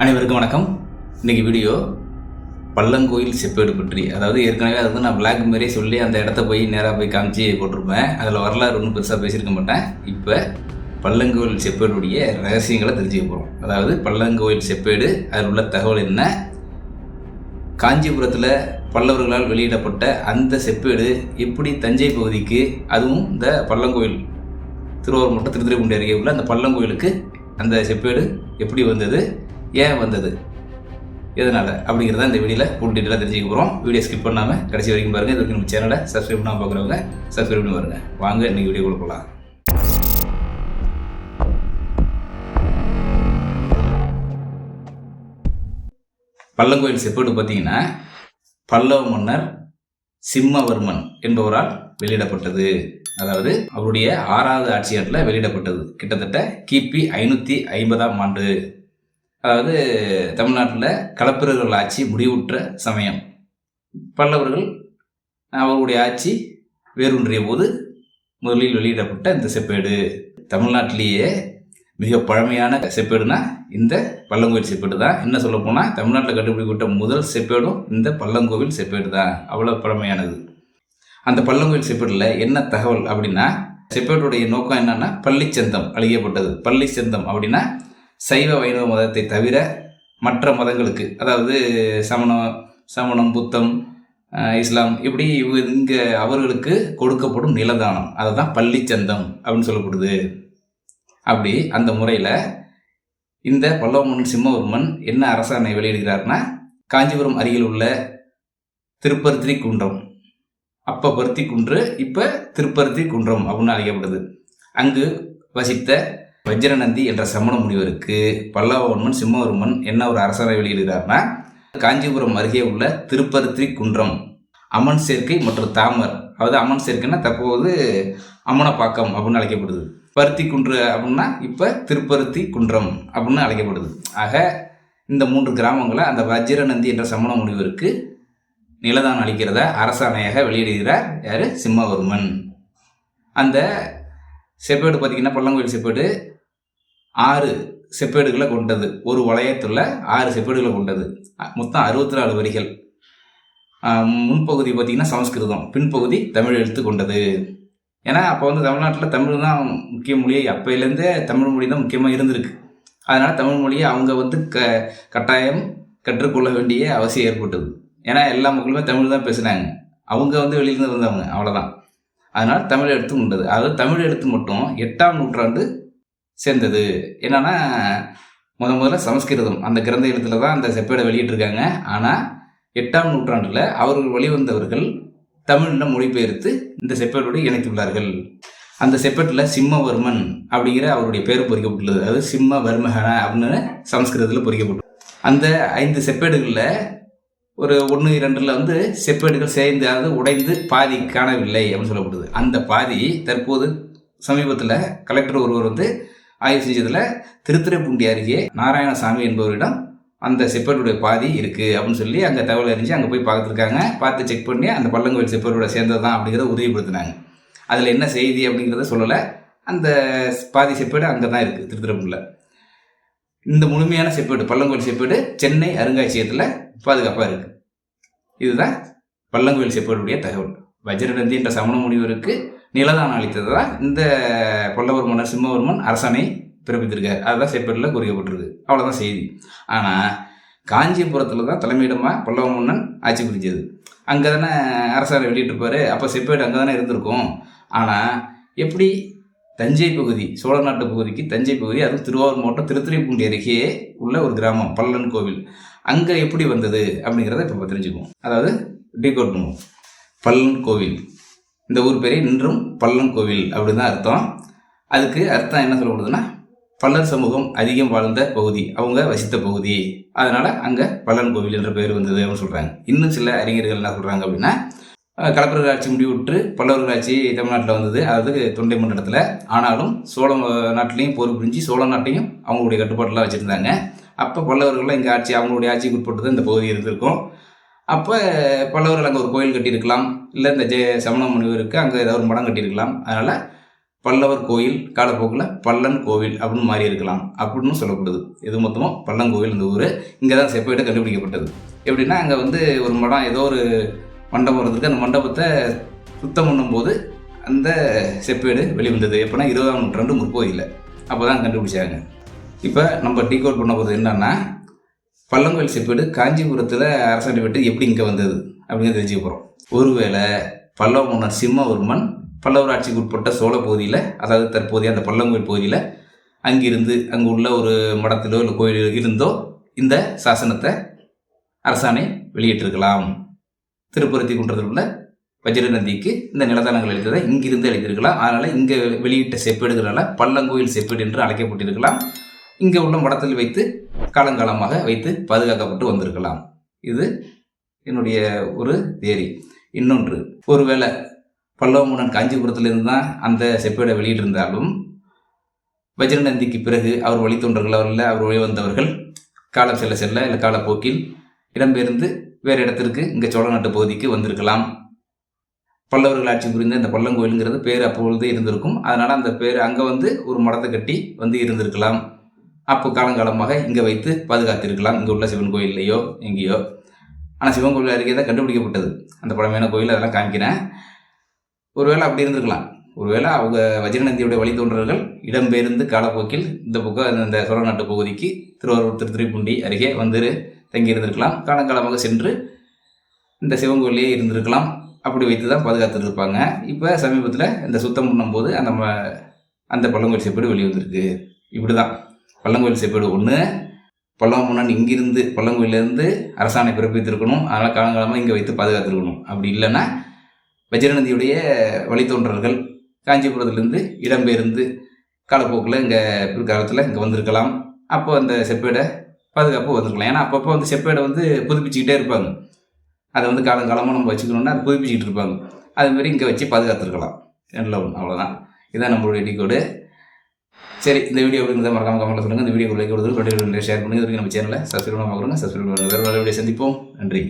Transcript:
அனைவருக்கும் வணக்கம். இன்னைக்கு வீடியோ பள்ளங்கோயில் செப்பேடு பற்றி. அதாவது ஏற்கனவே அது வந்து நான் பிளாக் மாரியே சொல்லி அந்த இடத்த போய் நேராக போய் காமிச்சு போட்டிருப்பேன். அதில் வரலாறு ஒன்றும் பெருசாக பேசியிருக்க மாட்டேன். இப்போ பள்ளங்கோயில் செப்பேடுடைய ரகசியங்களை தெரிஞ்சுக்க போகிறோம் அதாவது பள்ளங்கோயில் செப்பேடு அதில் உள்ள தகவல் என்ன? காஞ்சிபுரத்தில் பல்லவர்களால் வெளியிடப்பட்ட அந்த செப்பேடு எப்படி தஞ்சை பகுதிக்கு அதுவும் இந்த பள்ளங்கோயில் திருவாரூர் மாவட்டம் திருத்துறைப்பூண்டி அருகே உள்ள அந்த பள்ளங்கோயிலுக்கு அந்த செப்பேடு எப்படி வந்தது? ஏன் வந்தது? எதனால்? அப்படிங்கிறத இந்த வீடியோவில் ஃபுல் டீட்டெயிலாக தெரிஞ்சுக்க போகிறோம் வீடியோ ஸ்கிப் பண்ணாமல் கடைசி வரைக்கும் பாருங்கள் இது வரைக்கும் நம்ம சேனலை சப்ஸ்கிரைப் பண்ணாமல் பார்க்குறவங்க சப்ஸ்கிரைப் பண்ணி பாருங்க. வாங்க இன்றைக்கி வீடியோ கொடுக்கலாம் பல்லங்கோயில் செப்பேடு பார்த்தீங்கன்னா பல்லவ மன்னர் சிம்மவர்மன் என்பவரால் வெளியிடப்பட்டது. அதாவது அவருடைய ஆறாவது ஆட்சியாட்டில் வெளியிடப்பட்டது. கிட்டத்தட்ட கிபி ஐநூற்றி ஐம்பதாம் ஆண்டு. அதாவது தமிழ்நாட்டில் களப்பிரர்கள் ஆட்சி முடிவுற்ற சமயம். பல்லவர்கள் அவர்களுடைய ஆட்சி வேரூன்றிய போது முதலில் வெளியிடப்பட்ட இந்த செப்பேடு. தமிழ்நாட்டிலேயே மிக பழமையான செப்பேடுனா இந்த பல்லங்கோவில் செப்பேடு தான். என்ன சொல்ல போனால் தமிழ்நாட்டில் கண்டுபிடிக்கப்பட்ட முதல் செப்பேடும் இந்த பல்லங்கோவில் செப்பேடு தான். அவ்வளோ பழமையானது. அந்த பல்லங்கோவில் செப்பேடில் என்ன தகவல் அப்படின்னா செப்பேடுடைய நோக்கம் என்னன்னா பள்ளிச்சந்தம் அழிக்கப்பட்டது. பள்ளிச்சந்தம் அப்படின்னா சைவ வைணவ மதத்தை தவிர மற்ற மதங்களுக்கு அதாவது சமணம் சமணம் புத்தம் இஸ்லாம் இப்படி இவங்க இங்கே அவர்களுக்கு கொடுக்கப்படும் நிலதானம். அதை தான் பள்ளிச்சந்தம் அப்படின்னு சொல்லப்படுது. அப்படி அந்த முறையில் இந்த பல்லவமன்னன் சிம்மவர்மன் என்ன அரசாணை வெளியிடுகிறார்னா காஞ்சிபுரம் அருகில் உள்ள திருப்பருத்தி குன்றம். அப்போ பருத்தி குன்று இப்போ திருப்பருத்தி குன்றம் அப்படின்னு அழைக்கப்படுது. அங்கு வசித்த வஜ்ரநந்தி என்ற சமண முனிவருக்கு பல்லவவர்மன் சிம்மவர்மன் என்ன ஒரு அரசரை வெளியிடுகிறார்னா காஞ்சிபுரம் அருகே உள்ள திருப்பருத்தி குன்றம் அமன் சேர்க்கை மற்றும் தாமர். அதாவது அம்மன் சேர்க்கைன்னா தற்போது அமனப்பாக்கம் அப்படின்னு அழைக்கப்படுது. பருத்தி குன்று அப்படின்னா இப்போ திருப்பருத்தி குன்றம் அப்படின்னு அழைக்கப்படுது. ஆக இந்த மூன்று கிராமங்களை அந்த வஜ்ரநந்தி என்ற சமண முனிவருக்கு நிலதான் அளிக்கிறத அரசாணையாக வெளியிடுகிறார் யார்? சிம்மவர்மன். அந்த செப்பேடு பார்த்தீங்கன்னா பள்ளங்கோயில் செப்பேடு ஆறு செப்பேடுகளை கொண்டது. ஒரு வளையத்துள்ள ஆறு செப்பேடுகளை கொண்டது. மொத்தம் அறுபத்தி நாலு வரிகள் முன்பகுதி பார்த்தீங்கன்னா சமஸ்கிருதம். பின்பகுதி தமிழ் எழுத்து கொண்டது. ஏன்னா அப்போ வந்து தமிழ்நாட்டில் தமிழ் தான் முக்கிய மொழி அப்போலேருந்தே தமிழ் மொழி தான் முக்கியமாக இருந்திருக்கு. அதனால் தமிழ் மொழியை அவங்க வந்து க கட்டாயம் கற்றுக்கொள்ள வேண்டிய அவசியம் ஏற்பட்டது. ஏன்னா எல்லா மக்களுமே தமிழ் தான் பேசுனாங்க. அவங்க வந்து வெளியிலேருந்து வந்தவங்க. அவ்வளோதான் அதனால் தமிழ் எழுத்து உண்டது அதாவது தமிழ் எழுத்து மட்டும் எட்டாம் நூற்றாண்டு சேர்ந்தது. என்னன்னா முத முதல்ல சமஸ்கிருதம். அந்த கிரந்த எழுத்துல தான் அந்த செப்பேடை வெளியிட்டிருக்காங்க. ஆனால் எட்டாம் நூற்றாண்டில் அவர்கள் வெளிவந்தவர்கள் தமிழில் மொழிபெயர்த்து இந்த செப்பேடோடு இணைத்துள்ளார்கள். அந்த செப்பேட்டில் சிம்மவர்மன் அப்படிங்கிற அவருடைய பேர் பொறிக்கப்பட்டுள்ளது. அதாவது சிம்மவர்மகன அப்படின்னு சமஸ்கிருதத்தில் பொறிக்கப்பட்டு. அந்த ஐந்து செப்பேடுகளில் ஒரு ஒன்று இரண்டில் வந்து செப்பேடுகள் சேர்ந்து அதாவது உடைந்து பாதி காணவில்லை அப்படின்னு சொல்லப்படுது அந்த பாதி தற்போது சமீபத்தில் கலெக்டர் ஒருவர் வந்து ஆய்வு செஞ்சதில் திருத்துறைப்பூண்டி அருகே நாராயணசாமி என்பவரிடம் அந்த செப்பருடைய பாதி இருக்குது அப்படின்னு சொல்லி அங்கே தகவல் அறிஞ்சு அங்கே போய் பார்த்துருக்காங்க. பார்த்து செக் பண்ணி அந்த பள்ளங்கோயில் செப்பரோட சேர்ந்தது தான் அப்படிங்கிறத உறுதிப்படுத்தினாங்க. அதில் என்ன செய்தி அப்படிங்கிறத சொல்லலை. அந்த பாதி செப்பேடு அங்கே தான் இருக்குது திருத்துறைப்பூண்டில் இந்த முழுமையான செப்பேடு பள்ளங்கோயில் செப்பேடு சென்னை அருங்காட்சியகத்தில் பாதுகாப்பாக இருக்குது இதுதான் பள்ளங்கோயில் செப்பேடுடைய தகவல். வஜ்ரநந்தி என்ற சமண முனிவருக்கு நிலதானம் அளித்தது தான் இந்த பல்லவர் மன்னர் சிம்மவர்மன் அரசனை பிறப்பித்திருக்காரு. அதுதான் செப்பேட்டில் குறிக்கப்பட்டிருக்கு. அவ்வளோதான் செய்தி. ஆனால் காஞ்சிபுரத்தில் தான் தலைமையிடமாக பல்லவ மன்னன் ஆட்சி புரிஞ்சது. அங்கே தானே அரசாணை வெளியிட்டிருப்பார். அப்போ செப்பேடு அங்கே தானே இருந்திருக்கும். ஆனால் எப்படி தஞ்சை பகுதி சோழ நாட்டு பகுதிக்கு தஞ்சை பகுதி அதுவும் திருவாரூர் மாவட்டம் திருத்துறைப்பூண்டி அருகே உள்ள ஒரு கிராமம் பல்லன் கோவில். அங்கே எப்படி வந்தது அப்படிங்கிறத இப்போ தெரிஞ்சுக்குவோம். அதாவது டீகோட் பண்ணுவோம். பல்லன் கோவில். இந்த ஊர் பேரே இன்றும் பல்லன் கோவில் அப்படின்னு தான் அர்த்தம். அதுக்கு அர்த்தம் என்ன சொல்லப்படுதுன்னா பல்லர் சமூகம் அதிகம் வாழ்ந்த பகுதி அவங்க வசித்த பகுதி. அதனால் அங்கே பல்லன் கோவில் என்ற பெயர் வந்தது அப்படின்னு சொல்கிறாங்க இன்னும் சில அறிஞர்கள் என்ன சொல்கிறாங்க அப்படின்னா கலப்பரர் ஆட்சி முடிவுற்று பல்லவர்கள் ஆட்சி தமிழ்நாட்டில் வந்தது. அதாவது தொண்டை மண்டலத்தில். ஆனாலும் சோழ நாட்டிலையும் போர் புரிஞ்சு சோழ நாட்டையும் அவங்களுடைய கட்டுப்பாட்டெலாம் வச்சுருந்தாங்க. அப்போ பல்லவர்கள்லாம் இங்கே ஆட்சி அவங்களுடைய ஆட்சிக்கு உட்பட்டு தான் இந்த பகுதி இருந்திருக்கும். அப்போ பல்லவர்கள் அங்கே ஒரு கோயில் கட்டியிருக்கலாம். இல்லை இந்த ஜெய சமண முனிவருக்கு அங்கே ஏதாவது ஒரு மடம் கட்டியிருக்கலாம். அதனால் பல்லவர் கோயில் காலப்போக்கில் பல்லன் கோவில் அப்படின்னு மாறி இருக்கலாம் அப்படின்னு சொல்லப்படுது. இது மொத்தமாக பல்லங்கோவில் இந்த ஊர். இங்கே தான் செப்பேடு கண்டுபிடிக்கப்பட்டது. எப்படின்னா அங்கே வந்து ஒரு மடம் ஏதோ ஒரு மண்டபம் இருந்திருக்கு. அந்த மண்டபத்தை சுத்தம் பண்ணும்போது அந்த செப்பேடு வெளிவந்தது. எப்போனா இருபதாம் நூற்றாண்டு முற்பகுதியில் அப்போ தான் கண்டுபிடிச்சாங்க. இப்போ நம்ம டீகோட் பண்ண போகிறது என்னன்னா பல்லங்கோயில் செப்பேடு காஞ்சிபுரத்தில் அரசனை விட்டு எப்படி இங்கே வந்தது அப்படின்னு தெரிஞ்சுக்க போகிறோம் ஒருவேளை பல்லவ மன்னர் சிம்மவர்மன் பல்லவர் ஆட்சிக்கு உட்பட்ட சோழ பகுதியில் அதாவது தற்போதைய அந்த பல்லங்கோயில் பகுதியில் அங்கிருந்து அங்கே உள்ள ஒரு மடத்திலோ இல்லை கோயிலோ இருந்தோ இந்த சாசனத்தை அரசாணை வெளியிட்டிருக்கலாம். திருப்பருத்தி குன்றத்தில் உள்ள வஜ்ர நந்திக்கு இந்த நிலதானங்கள் எழுதியதை இங்கிருந்து எழுதியிருக்கலாம். அதனால் இங்கே வெளியிட்ட செப்பேடுகளால் பல்லங்கோயில் செப்பேடு என்று அழைக்கப்பட்டிருக்கலாம். இங்கே உள்ள மடத்தில் வைத்து காலங்காலமாக வைத்து பாதுகாக்கப்பட்டு வந்திருக்கலாம். இது என்னுடைய ஒரு தேரி. இன்னொன்று ஒருவேளை பல்லவமுடன் காஞ்சிபுரத்திலிருந்து தான் அந்த செப்பேடை வெளியிட்டிருந்தாலும் வஜ்ரநந்திக்கு பிறகு அவர் வழித்தோன்றர்கள் அவரில் அவர் வழி வந்தவர்கள் காலம் செல்ல செல்ல இல்லை காலப்போக்கில் இடம்பெயர்ந்து வேறு இடத்திற்கு இங்கே சோழ நாட்டு பகுதிக்கு வந்திருக்கலாம். பல்லவர்கள் ஆட்சி புரிந்த இந்த பள்ளங்கோயிலுங்கிறது பேர் அப்பொழுது இருந்திருக்கும். அதனால் அந்த பேர் அங்கே வந்து ஒரு மடத்தை கட்டி வந்து இருந்திருக்கலாம். அப்போ காலங்காலமாக இங்கே வைத்து பாதுகாத்திருக்கலாம். இங்கே உள்ள சிவன் கோயில்லையோ எங்கேயோ. ஆனால் சிவன் கோயில் அருகே தான் கண்டுபிடிக்கப்பட்டது. அந்த பழமையான கோயில் அதெல்லாம் காமிக்கிறேன். ஒருவேளை அப்படி இருந்திருக்கலாம். ஒருவேளை அவங்க வஜ்ரநந்தியுடைய வழித்தோன்றர்கள் இடம்பெயர்ந்து காலப்போக்கில் இந்த பக்கம் இந்த சோழ நாட்டு பகுதிக்கு திருவாரூர் திருத்துறைப்பூண்டி அருகே வந்து தங்கியிருந்திருக்கலாம் காலங்காலமாக சென்று இந்த சிவன் கோயிலே இருந்திருக்கலாம். அப்படி வைத்து தான் பாதுகாத்துருப்பாங்க. இருப்பாங்க இப்போ சமீபத்தில் இந்த சுத்தம் பண்ணும்போது அந்த அந்த பள்ளங்கோயில் செப்பேடு வெளியே வந்திருக்கு இப்படி தான் பள்ளங்கோயில் செப்பேடு ஒன்று பல்லவ மன்னன் இங்கிருந்து பள்ளங்கோயிலேருந்து அரசாணை பிறப்பித்திருக்கணும். அதனால் காலங்காலமாக இங்கே வைத்து பாதுகாத்திருக்கணும். அப்படி இல்லைன்னா வஜ்ரநதியுடைய வழித்தோன்றல்கள் காஞ்சிபுரத்துலேருந்து இடம்பெயர்ந்து காலப்போக்கில் இங்கே பிற்காலத்தில் இங்கே வந்திருக்கலாம். அப்போ அந்த செப்பேடை பாதுகாப்பு வந்திருக்கலாம். ஏன்னா அப்பப்போ வந்து செப்பேடை வந்து புதுப்பிச்சுக்கிட்டே இருப்பாங்க. அதை வந்து காலங்காலமாக நம்ம வச்சுக்கணுன்னா அதை புதுப்பிச்சுக்கிட்டு இருப்பாங்க. அதுமாரி இங்கே வச்சு பாதுகாத்துருக்கலாம். ரெண்டில் ஒன்று அவ்வளோதான் இதுதான் நம்மளுடைய டிகோடு சரி இந்த வீடியோ எப்படி மறக்காம கமெண்ட்ல சொல்லுங்கள் இந்த வீடியோ லைக் கொடுத்து ஷேர் பண்ணுங்கள் இது நம்ம சேனலை சப்ஸ்கிரைப் பண்ண பார்க்குறோங்க சப்ஸ்கிரைப் வேறு வீடியோ சந்திப்போம். நன்றி.